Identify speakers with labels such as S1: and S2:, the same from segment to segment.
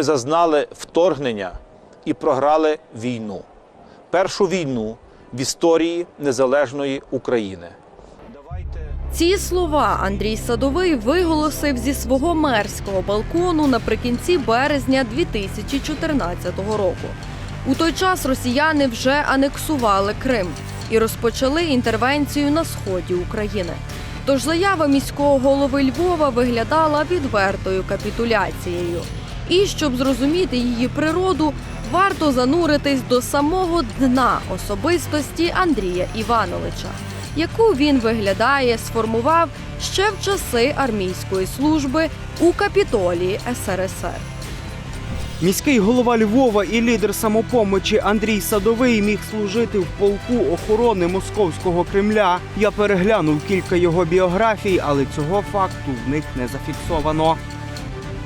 S1: Ми зазнали вторгнення і програли війну. Першу війну в історії незалежної України.
S2: Ці слова Андрій Садовий виголосив зі свого мерського балкону наприкінці березня 2014 року. У той час росіяни вже анексували Крим і розпочали інтервенцію на сході України. Тож заява міського голови Львова виглядала відвертою капітуляцією. І щоб зрозуміти її природу, варто зануритись до самого дна особистості Андрія Івановича яку він виглядає, сформував ще в часи армійської служби у капітолії СРСР.
S3: Міський голова Львова і лідер самопомочі Андрій Садовий міг служити в полку охорони московського Кремля. Я переглянув кілька його біографій, але цього факту в них не зафіксовано.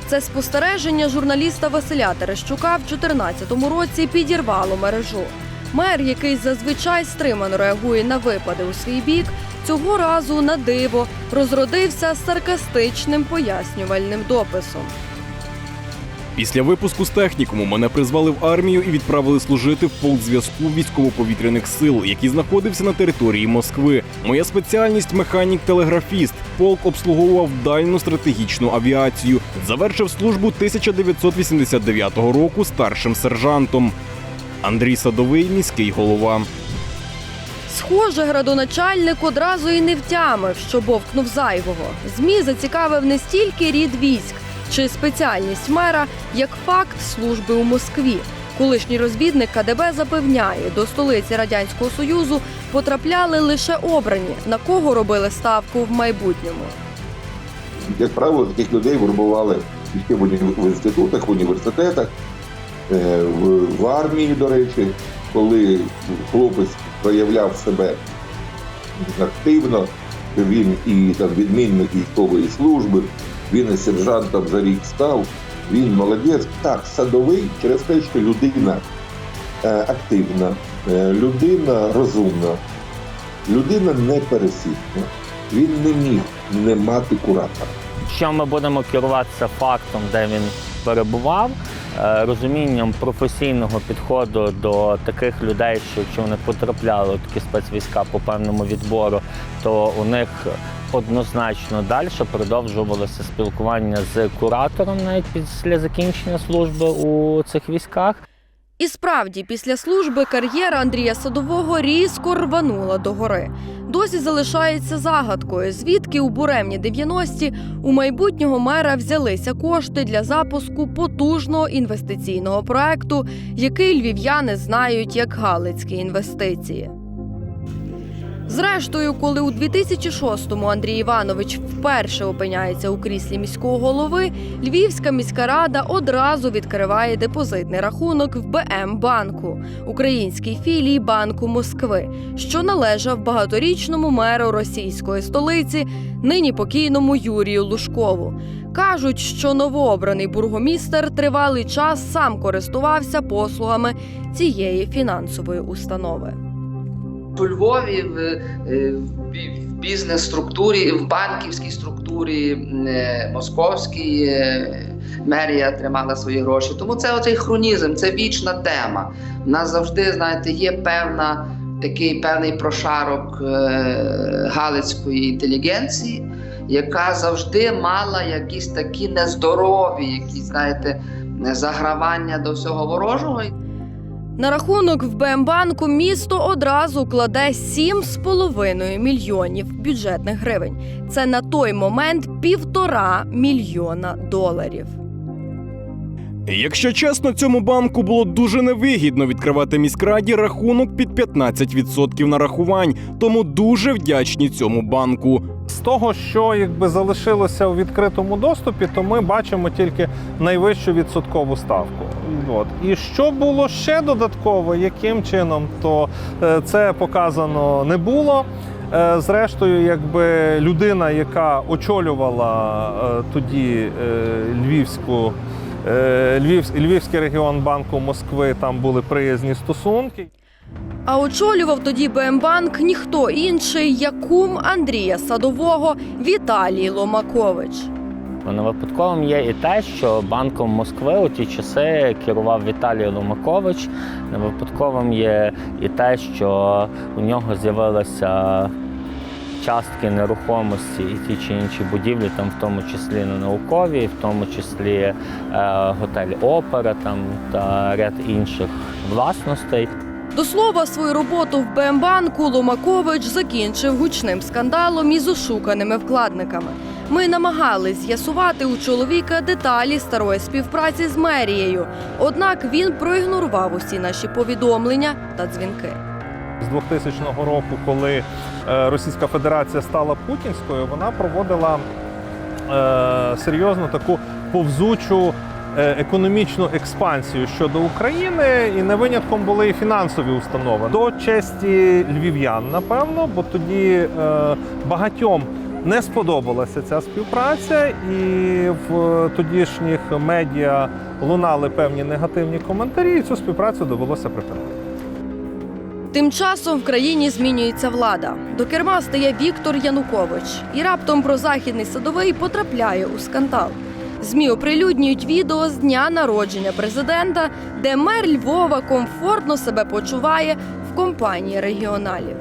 S2: Це спостереження журналіста Василя Терещука в 2014 році підірвало мережу. Мер, який зазвичай стримано реагує на випади у свій бік, цього разу на диво розродився саркастичним пояснювальним дописом.
S4: Після випуску з технікуму мене призвали в армію і відправили служити в полк зв'язку військово-повітряних сил, який знаходився на території Москви. Моя спеціальність механік-телеграфіст. Полк обслуговував дальну стратегічну авіацію. Завершив службу 1989 року старшим сержантом. Андрій Садовий, міський голова.
S2: Схоже, градоначальник одразу і не втямив, що бовкнув зайвого. Змі зацікавив не стільки рід військ чи спеціальність мера, як факт служби у Москві. Колишній розвідник КДБ запевняє, до столиці радянського союзу потрапляли лише обрані, на кого робили ставку в майбутньому.
S5: Як правило, таких людей вербували в інститутах, в університетах, е, в, армії, до речі, коли хлопець проявляв себе активно, він і там відмінник військової служби, він і сержантом за рік став, він молодець. Так, садовий через те, що людина е, активна, е, людина розумна, людина непересічна. Він не міг не мати куратора.
S6: Що ми будемо керуватися фактом, де він перебував, е, розумінням професійного підходу до таких людей, що якщо вони потрапляли у такі спецвійська по певному відбору, то у них однозначно далі продовжувалося спілкування з куратором навіть після закінчення служби у цих військах.
S2: І справді, після служби кар'єра Андрія Садового різко рванула догори. Досі залишається загадкою, звідки у буремні 90-ті у майбутнього мера взялися кошти для запуску потужного інвестиційного проекту, який львів'яни знають як Галицькі інвестиції. Зрештою, коли у 2006-му Андрій Іванович вперше опиняється у кріслі міського голови, Львівська міська рада одразу відкриває депозитний рахунок в БМ банку, українській філії Банку Москви, що належав багаторічному меру російської столиці, нині покійному Юрію Лужкову. Кажуть, що новообраний бургомістер тривалий час сам користувався послугами цієї фінансової установи.
S7: У Львові в, е, в бізнес-структурі, в банківській структурі е, московській е, мерія тримала свої гроші. Тому це оцей хронізм, це вічна тема. У нас завжди, знаєте, є певна такий певний прошарок галицької інтелігенції, яка завжди мала якісь такі нездорові, якісь, знаєте, загравання до всього ворожого.
S2: На рахунок в БМБанку місто одразу кладе 7,5 мільйонів бюджетних гривень. Це на той момент півтора мільйона доларів.
S4: Якщо чесно, цьому банку було дуже невигідно відкривати міськраді рахунок під 15% нарахувань, тому дуже вдячні цьому банку.
S8: З того, що якби залишилося у відкритому доступі, то ми бачимо тільки найвищу відсоткову ставку. От. І що було ще додатково, яким чином, то е, це показано не було. Е, Зрештою, якби людина, яка очолювала е, тоді Львівську, Львів, Львівський регіон банку Москви, там були приязні стосунки.
S2: А очолював тоді БМБанк ніхто інший, як кум Андрія Садового Віталій Ломакович.
S6: Не випадковим є і те, що банком Москви у ті часи керував Віталій Ломакович. Не випадковим є і те, що у нього з'явилися частки нерухомості і ті чи інші будівлі, там в тому числі на науковій, в тому числі е, готель Опера там та ряд інших власностей.
S2: До слова, свою роботу в БМБанку Ломакович закінчив гучним скандалом із ошуканими вкладниками. Ми намагались з'ясувати у чоловіка деталі старої співпраці з мерією. Однак він проігнорував усі наші повідомлення та дзвінки.
S8: З 2000 року, коли е, Російська Федерація стала путінською, вона проводила е, серйозну таку повзучу е, економічну експансію щодо України, і не винятком були і фінансові установи. До честі львів'ян, напевно, бо тоді багатьом не сподобалася ця співпраця, і в тодішніх медіа лунали певні негативні коментарі, і цю співпрацю довелося припинити.
S2: Тим часом в країні змінюється влада. До керма стає Віктор Янукович, і раптом прозахідний садовий потрапляє у скандал. ЗМІ оприлюднюють відео з дня народження президента, де мер Львова комфортно себе почуває в компанії регіоналів.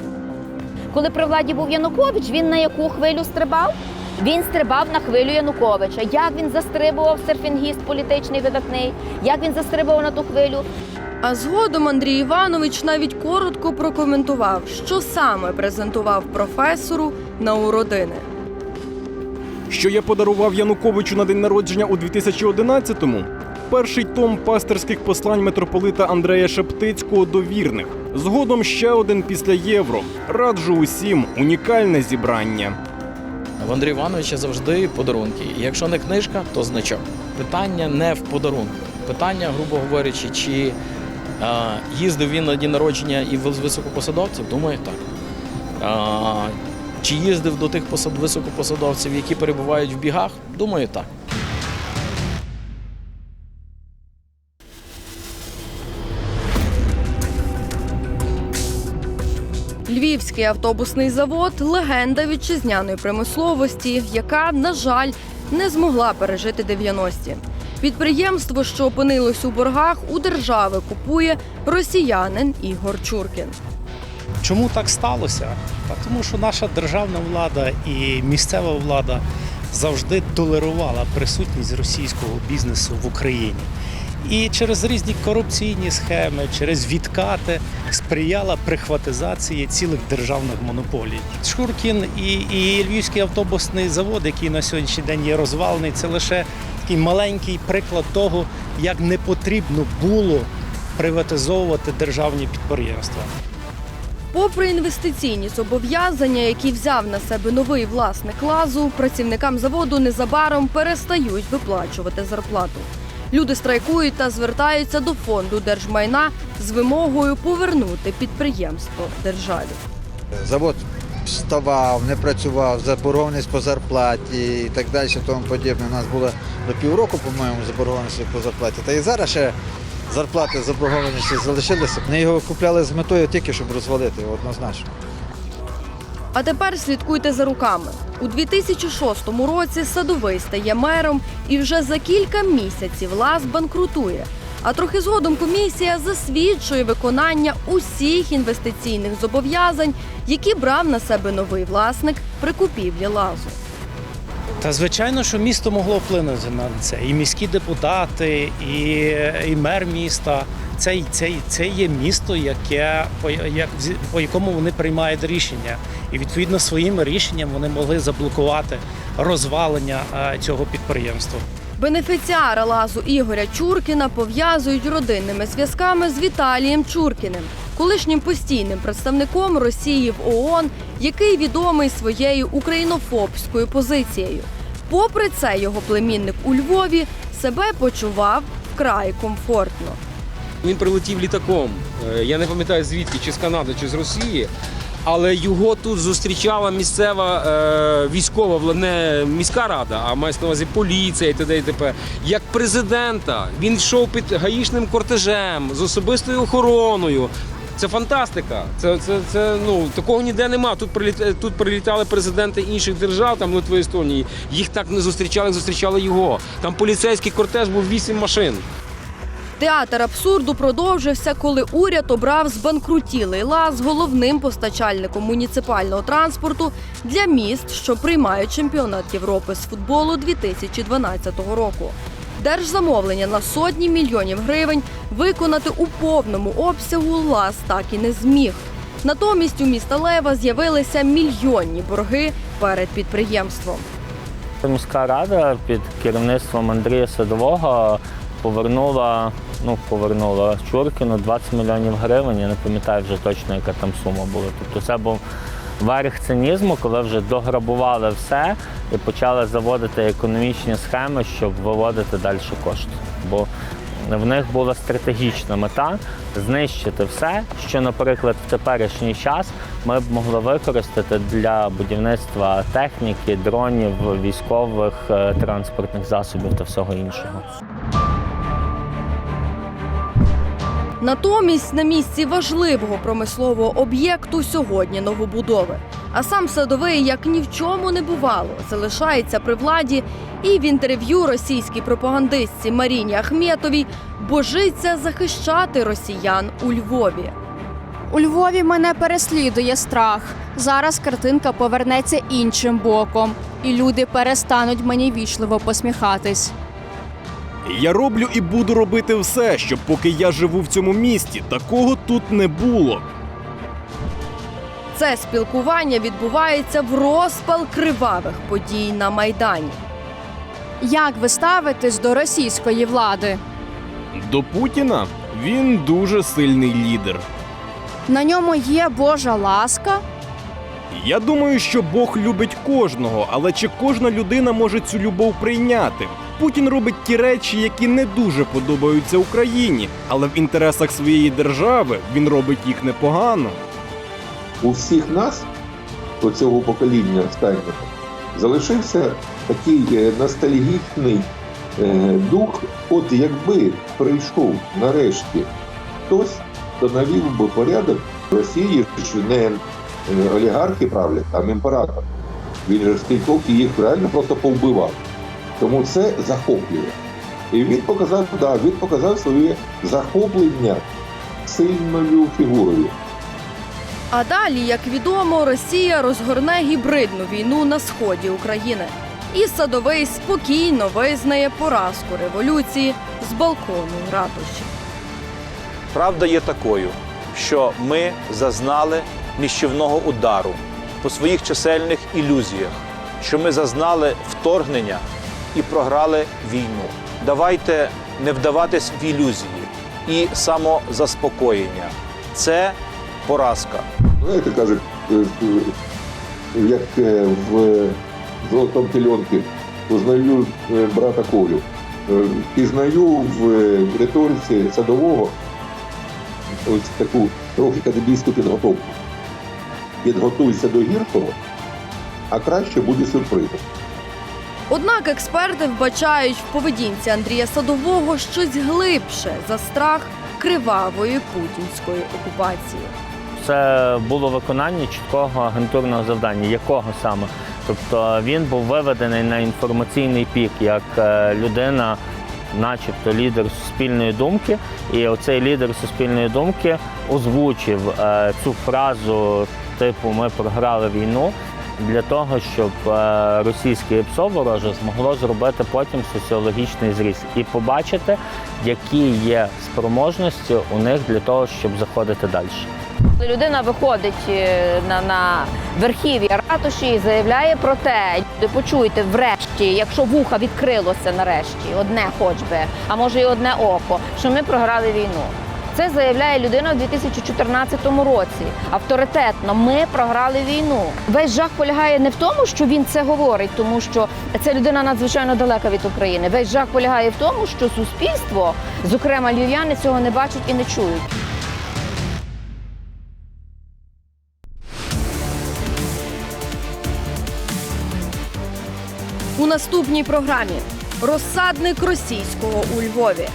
S9: Коли при владі був Янукович, він на яку хвилю стрибав? Він стрибав на хвилю Януковича. Як він застрибував серфінгіст політичний видатний? Як він застрибував на ту хвилю?
S2: А згодом Андрій Іванович навіть коротко прокоментував, що саме презентував професору на уродини.
S4: Що я подарував Януковичу на день народження у 2011-му? Перший том пасторських послань митрополита Андрея Шептицького до вірних. Згодом ще один після євро. Раджу усім унікальне зібрання.
S10: В Андрія Івановича завжди подарунки. І якщо не книжка, то значок. Питання не в подарунку. Питання, грубо говорячи, чи їздив він на дні народження і з високопосадовців? Думаю, так. Чи їздив до тих посад, високопосадовців, які перебувають в бігах? Думаю, так.
S2: Львівський автобусний завод легенда вітчизняної промисловості, яка, на жаль, не змогла пережити 90-ті. Підприємство, що опинилось у боргах, у держави купує росіянин Ігор Чуркін.
S11: Чому так сталося? Та тому що наша державна влада і місцева влада завжди толерувала присутність російського бізнесу в Україні. І через різні корупційні схеми, через відкати сприяла прихватизації цілих державних монополій. Шкуркін і, і Львівський автобусний завод, який на сьогоднішній день є розвалений, це лише такий маленький приклад того, як не потрібно було приватизовувати державні підприємства.
S2: Попри інвестиційні зобов'язання, які взяв на себе новий власник лазу, працівникам заводу незабаром перестають виплачувати зарплату. Люди страйкують та звертаються до фонду держмайна з вимогою повернути підприємство державі.
S12: Завод вставав, не працював, заборгованість по зарплаті і так далі, тому подібне. У нас було до півроку, по-моєму, заборгованість по зарплаті. Та і зараз ще зарплати заборгованості залишилися. Ми його купляли з метою тільки, щоб розвалити, однозначно.
S2: А тепер слідкуйте за руками. У 2006 році садовий стає мером, і вже за кілька місяців лаз банкрутує. А трохи згодом комісія засвідчує виконання усіх інвестиційних зобов'язань, які брав на себе новий власник при купівлі лазу.
S11: Та звичайно, що місто могло вплинути на це. І міські депутати, і, і мер міста. Це, це, це є місто, яке по, як, по якому вони приймають рішення. І відповідно своїм рішенням вони могли заблокувати розвалення цього підприємства.
S2: Бенефіціара лазу Ігоря Чуркіна пов'язують родинними зв'язками з Віталієм Чуркіним, колишнім постійним представником Росії в ООН, який відомий своєю українофобською позицією. Попри це, його племінник у Львові себе почував вкрай комфортно.
S13: Він прилетів літаком. Е, Я не пам'ятаю звідки, чи з Канади, чи з Росії. Але його тут зустрічала місцева е, військова не міська рада, а мається на увазі поліція і т.д. і т.п. Як президента він йшов під гаїшним кортежем з особистою охороною. Це фантастика. Це, це, це ну такого ніде нема. Тут приліт, тут прилітали президенти інших держав, там Литви, Естонії. Їх так не зустрічали, як зустрічали його. Там поліцейський кортеж був вісім машин.
S2: Театр абсурду продовжився, коли уряд обрав збанкрутілий лаз головним постачальником муніципального транспорту для міст, що приймають чемпіонат Європи з футболу 2012 року. Держзамовлення на сотні мільйонів гривень виконати у повному обсягу лаз так і не зміг. Натомість у міста Лева з'явилися мільйонні борги перед підприємством.
S6: Міська рада під керівництвом Андрія Садового повернула, ну повернула Чуркіну 20 мільйонів гривень. Я не пам'ятаю вже точно, яка там сума була. Тобто це був верх цинізму, коли вже дограбували все і почали заводити економічні схеми, щоб виводити далі кошти. Бо в них була стратегічна мета знищити все, що, наприклад, в теперішній час ми б могли використати для будівництва техніки, дронів, військових е, транспортних засобів та всього іншого.
S2: Натомість на місці важливого промислового об'єкту сьогодні новобудови. А сам садовий, як ні в чому не бувало, залишається при владі і в інтерв'ю російській пропагандистці Маріні Ахметовій божиться захищати росіян у Львові.
S14: У Львові мене переслідує страх. Зараз картинка повернеться іншим боком, і люди перестануть мені вічливо посміхатись.
S4: Я роблю і буду робити все, щоб поки я живу в цьому місті, такого тут не було.
S2: Це спілкування відбувається в розпал кривавих подій на майдані.
S14: Як ви ставитесь до російської влади?
S4: До Путіна він дуже сильний лідер.
S14: На ньому є Божа ласка?
S4: Я думаю, що Бог любить кожного, але чи кожна людина може цю любов прийняти? Путін робить ті речі, які не дуже подобаються Україні, але в інтересах своєї держави він робить їх непогано.
S5: У всіх нас, оцього покоління останнього, залишився такий е, ностальгічний е, дух. От якби прийшов нарешті хтось, хто навів би порядок в Росії, що не е, олігархи правлять, а імператор. Він же скількох їх реально просто повбивав. Тому це захоплює. І він показав, да, він показав своє захоплення сильною фігурою.
S2: А далі, як відомо, Росія розгорне гібридну війну на сході України. І садовий спокійно визнає поразку революції з балкону ратуші.
S1: Правда є такою, що ми зазнали ніщівного удару по своїх чисельних ілюзіях, що ми зазнали вторгнення і програли війну. Давайте не вдаватись в ілюзії і самозаспокоєння. Це поразка.
S5: Знаєте, кажуть, е, е, як е, в золотому пільонки узнаю е, брата Колю. Пізнаю в риториці садового ось таку трохи кадебійську підготовку. Підготуйся до гіркого, а краще буде сюрпризом.
S2: Однак експерти вбачають в поведінці Андрія Садового щось глибше за страх кривавої путінської окупації.
S6: Це було виконання чіткого агентурного завдання. Якого саме? Тобто він був виведений на інформаційний пік як е, людина, начебто лідер суспільної думки. І оцей лідер суспільної думки озвучив е, цю фразу типу Ми програли війну для того, щоб е, російське ПСО вороже змогло зробити потім соціологічний зріз і побачити, які є спроможності у них для того, щоб заходити далі.
S9: Людина виходить е, на, на верхів'я ратуші і заявляє про те, люди, почуйте, врешті, якщо вуха відкрилося нарешті, одне хоч би, а може і одне око, що ми програли війну. Це заявляє людина в 2014 році. Авторитетно, ми програли війну. Весь жах полягає не в тому, що він це говорить, тому що ця людина надзвичайно далека від України. Весь жах полягає в тому, що суспільство, зокрема львів'яни, цього не бачать і не чують.
S2: У наступній програмі розсадник російського у Львові.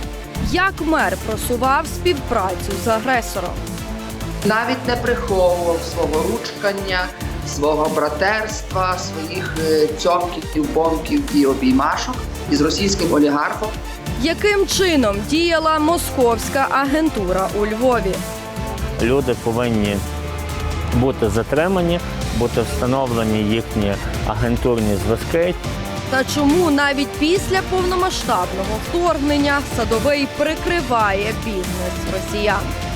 S2: Як мер просував співпрацю з агресором.
S7: навіть не приховував свого ручкання, свого братерства, своїх е, цьомків, бомків і обіймашок із російським олігархом.
S2: Яким чином діяла московська агентура у Львові?
S6: Люди повинні бути затримані, бути встановлені їхні агентурні зв'язки.
S2: Та чому навіть після повномасштабного вторгнення садовий прикриває бізнес росіян?